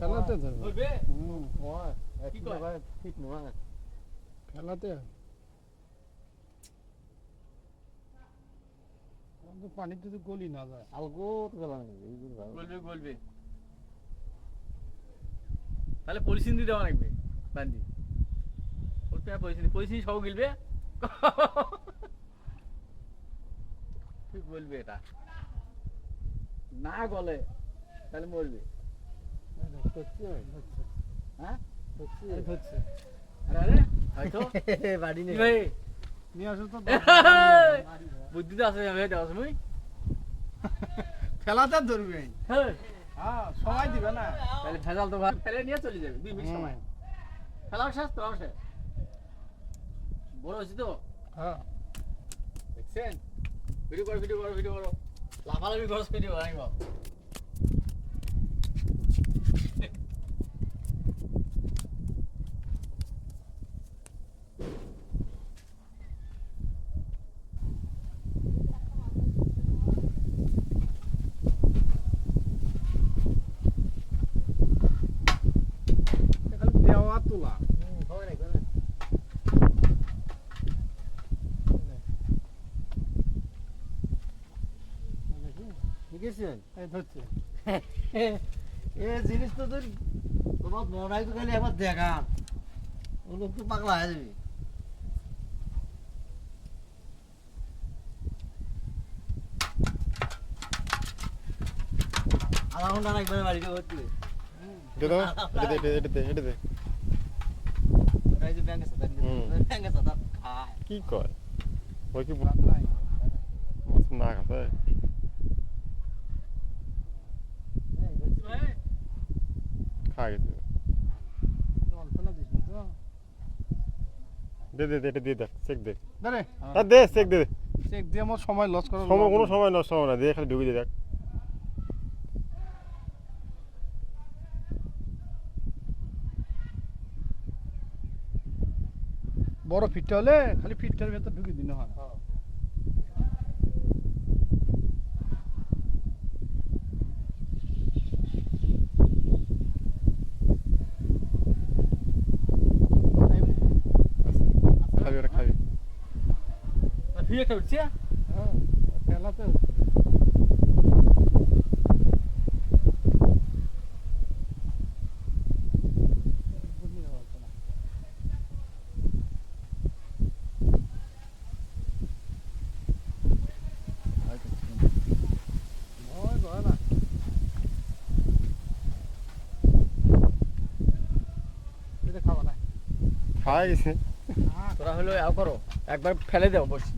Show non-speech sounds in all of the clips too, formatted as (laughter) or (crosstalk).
ফেলাতে ধরবে। ফেলাতে পানিতে তো গলি না যায় আলগো তো। বলবে বলবে। তাহলে পলিসিন দিয়ে দেওয়া লাগবে বান্দি। ওর তো পলিসিন পলিসিন সব গিলবে? ঠিক বলবে এটা। না গলে তাহলে মরবে। হ্যাঁ। আরে আরে হয়তো। (laughs) বাড়ি নেই। ভাই। নিয়ে আসো তো। (laughs) বুদ্ধি তো আছে ভাই দেওয়া সময় ফেলাতে ধরবে। হ্যাঁ। হ্যাঁ সময় দিবে না। তাহলে ভেজাল তো ভাই। ফেলে নিয়ে চলে যাবে দুই মিনিট সময়। ফেলাও শেষ তোলাও শেষ। বড় হয়েছে তো। হ্যাঁ। দেখছেন? ভিডিও করো ভিডিও করো ভিডিও করো। লাফালাফি খরচ ভিডিও বানাইব খালি দেওয়া তোলা হুম, হবে না, হবে না। দেখেছেন এই ধরছে এ জিনিস তো তোর তোমার মনে তো খালি একবার দেখা ও লোক তো পাগলা হয়ে যাবে। আধা ঘণ্টা লাগবে না বাড়িতে ভর্তি দে দাও এটা দে এটা দে এটা দে ওটাই যে ব্যাংকে সাদা হুম। ব্যাংকে সাদা খায়। কি কয়? ওই কি না খাতে দে দে দে এটা দিয়ে দেখ চেক দে। দাঁড়ে দে চেক দে দে। চেক দিয়ে আমার সময় লস সময় কোনো সময় নষ্ট হবে না দিয়ে খালি দেখ। বড় ফিটটা হলে খালি ফিটটার ভেতর ঢুকে দিলে হয়। ফিরে একটা উঠছে হ্যাঁ এটা খাওয়া গেছে। তোরা হলো করো। একবার ফেলে দাও বসি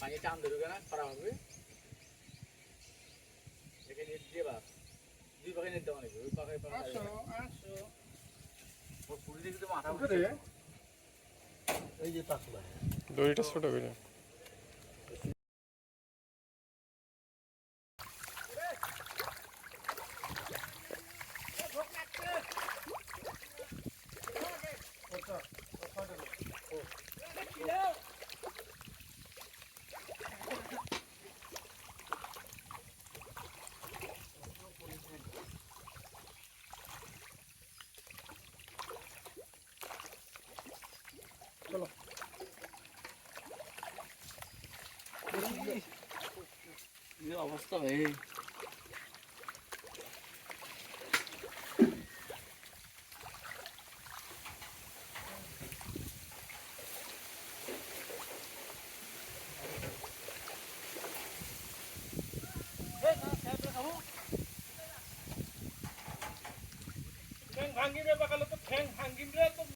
পানি টান দেবে না খরা হবে। দেখে নিয়ে দিয়ে বাস। দুই পাখি নিতে অনেক ওই পাখি দিকে মাথা উঠে এই যে পাকলা দড়িটা ছোট করে এই অবস্থা ভাই ঠ্যাং ভাঙ্গিবে বাকালে তো ঠ্যাং ভাঙ্গিবে তো